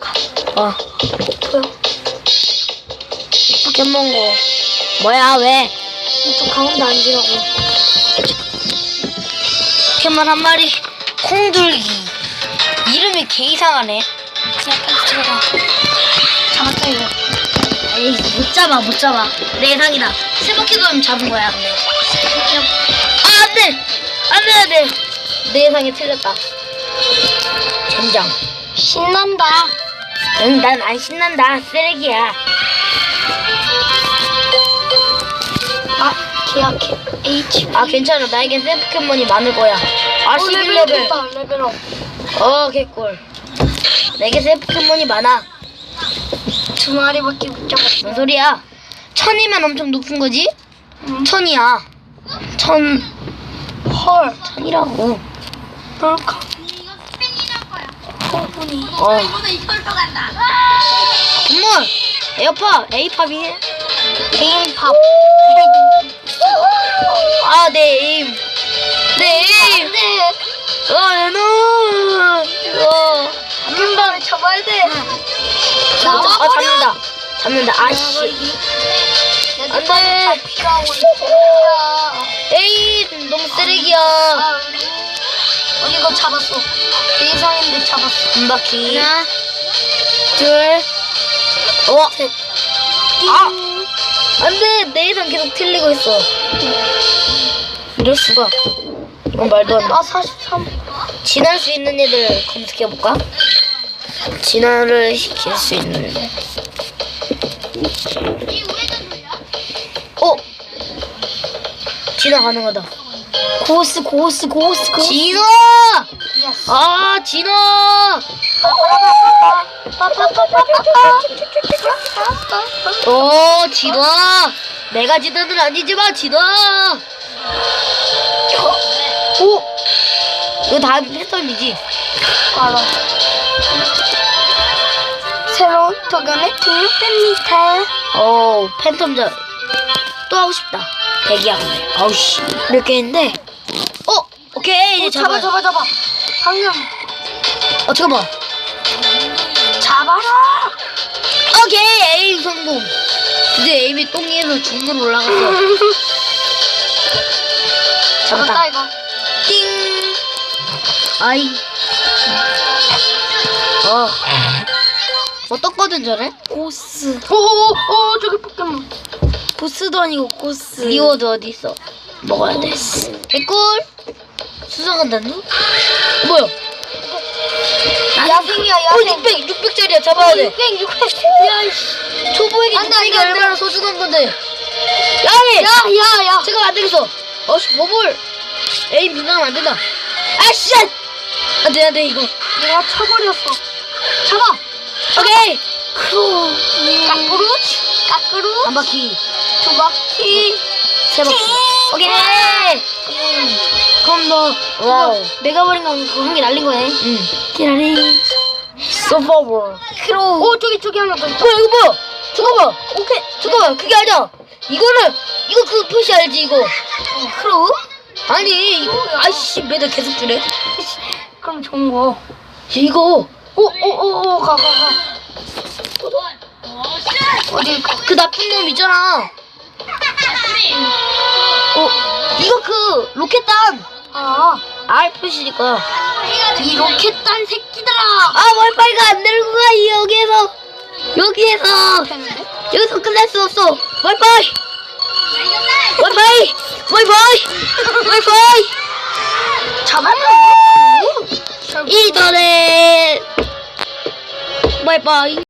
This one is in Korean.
어. 저요. 포켓몬고. 뭐야, 왜? 좀 가운데 앉으라고. 포켓몬 한 마리. 콩둘기. 이름이 개 이상하네. 그냥 빨리 들어가. 잡았다 이거. 에이, 못 잡아, 못 잡아. 내 예상이다. 세 바퀴 돌면 잡은 거야. 아, 안 돼! 안 돼, 안 돼! 내 예상이 틀렸다. 젠장. 신난다. 응, 난 안 신난다. 쓰레기야. 아, 계약해. H. 아, 괜찮아. 나에겐 새 포켓몬이 많을 거야. 아, 어, 11레벨. 됐다, 레벨업. 어, 개꿀. 내게 새 포켓몬이 많아. 두 마리밖에 못 잡았어. 뭔 소리야? 천이면 엄청 높은 거지? 응. 천이야. 천, 헐. 천이라고. 뭘 까? 포분이. 어. 엄마! 에어팟! 에이팝이 게임팝. 아, 내 에임. 내 에임! 어, 노! 어. 금방 잡아야 돼. 아, 잡는다. 잡는다. 아씨. 안 돼. 에이, 너무 쓰레기야. 아, 어, 이거 잡았어. 예상인데 잡았어. 한 바퀴. 하나, 둘, 어, 셋. 아! 안 돼! 내 예상 계속 틀리고 있어. 이럴 수가. 이건 말도 안 돼. 아, 43. 진화할 수 있는 애들 검색해볼까? 진화를 시킬 수 있는 애. 어? 진화 가능하다. 고스, 고스, 고스, 고스. 예스. 아, 진화! 어, 진화! 내가 진화는 아니지만 진화! 오! 이거 다 패턴이지? 알아. 새로운 도전에 등록됩니다. 어, 팬텀전 또 하고 싶다. 대기하고. 아우 씨. 몇 개인데? 어, 오케이. 이제 오, 잡아, 잡아. 잡아, 잡아. 방금 어, 잠깐만. 잡아라. 오케이. 에임 성공. 이제 에임이 똥이에서 중으로 올라갔어. 잡았다, 잡았다. 이거. 띵. 아이. 어. 뭐 떴거든 전에? 고스. 오, 오, 오, 저기 포켓몬. 보스도 아니고 고스. 리워드 어디 있어? 먹어야 돼. 개꿀. 수정한다는? 어, 뭐야? 야생이야, 어, 야생. 600, 600짜리야. 잡아야 돼. 600, 600. 야, 씨. 초보에게 안 돼, 600이 안 돼, 안 돼. 얼마나 소중한 건데. 야해! 야, 야, 야. 잠깐 안 되겠어. 어 씨, 버블. 에임 빗나가면 안 된다. 아 씨! 안 돼, 안 돼, 이거. 내가 쳐버렸어. 잡아. 오케이. 크로. 까꾸루. 까꾸루. 한 바퀴. 두 바퀴. 세 바퀴. 오케이. 그럼 너 와우. 메가버린 거 그거 한개 날린 거네. 응. 기라리. 서버블. 크로. 오 저기 저기 하나 더 있다. 뭐야, 이거 뭐야? 잠깐만. 오케이. 잠깐만. 그게 아니야. 이거는, 이거 그 표시 알지, 이거? 크로. 아니, 이거. 아이씨, 매달 계속 주네. 그럼 좋은 거. 이거. 오오오오 가가 가. 어디 가? 그 나쁜 놈 있잖아. 어, 이거 그 로켓단 아. R 표시니까. 이 로켓단 새끼들아. 아, 와이파이가 안 되는 거야, 여기에서. 여기에서. 여기서 끝낼 수 없어. 와이파이. 와이파이. 와이파이. 와이파이. 잡았나? 인터넷. 와이파이.